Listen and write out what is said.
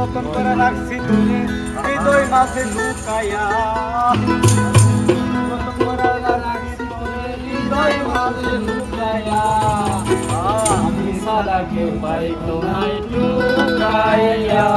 যতন করে রাখছি তুমি হৃদয় মাঝে লুকাইয়া। যতন করে রাখছি তুমি হৃদয় মাঝে লুকাইয়া। আমি সারা কেউ পাই তোমায় লুকাইয়া।